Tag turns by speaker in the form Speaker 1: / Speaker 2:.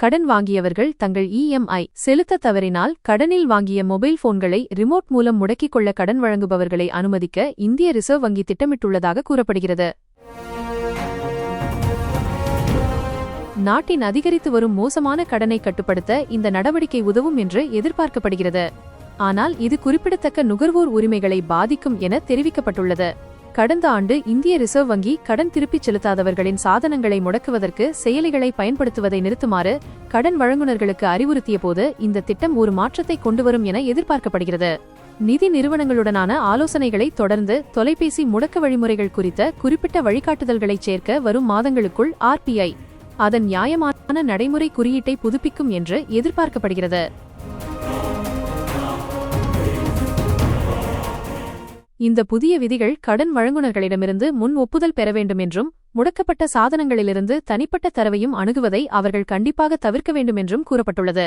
Speaker 1: கடன் வாங்கியவர்கள் தங்கள் இஎம்ஐ செலுத்த தவறினால் கடனில் வாங்கிய மொபைல் போன்களை ரிமோட் மூலம் முடக்கிக் கொள்ள கடன் வழங்குபவர்களை அனுமதிக்க இந்திய ரிசர்வ் வங்கி திட்டமிட்டுள்ளதாக கூறப்படுகிறது. நாட்டின் அதிகரித்து வரும் மோசமான கடனை கட்டுப்படுத்த இந்த நடவடிக்கை உதவும் என்று எதிர்பார்க்கப்படுகிறது. ஆனால் இது குறிப்பிடத்தக்க நுகர்வோர் உரிமைகளை பாதிக்கும் என தெரிவிக்கப்பட்டுள்ளது. கடந்த ஆண்டு இந்திய ரிசர்வ் வங்கி கடன் திருப்பிச் செலுத்தாதவர்களின் சாதனங்களை முடக்குவதற்கு செயலிகளை பயன்படுத்துவதை நிறுத்துமாறு கடன் வழங்குநர்களுக்கு அறிவுறுத்திய போது இந்த திட்டம் ஒரு மாற்றத்தை கொண்டுவரும் என எதிர்பார்க்கப்படுகிறது. நிதி நிறுவனங்களுடனான ஆலோசனைகளை தொடர்ந்து தொலைபேசி முடக்க வழிமுறைகள் குறித்த குறிப்பிட்ட வழிகாட்டுதல்களை சேர்க்க வரும் மாதங்களுக்குள் ஆர்பிஐ அதன் நியாயமான நடைமுறை குறியீட்டை புதுப்பிக்கும் என்று எதிர்பார்க்கப்படுகிறது. இந்த புதிய விதிகள் கடன் வழங்குநர்களிடமிருந்து முன் ஒப்புதல் பெற வேண்டும் என்றும் முடக்கப்பட்ட சாதனங்களிலிருந்து தனிப்பட்ட தரவையும் அணுகுவதை அவர்கள் கண்டிப்பாக தவிர்க்க வேண்டும் என்றும் கூறப்பட்டுள்ளது.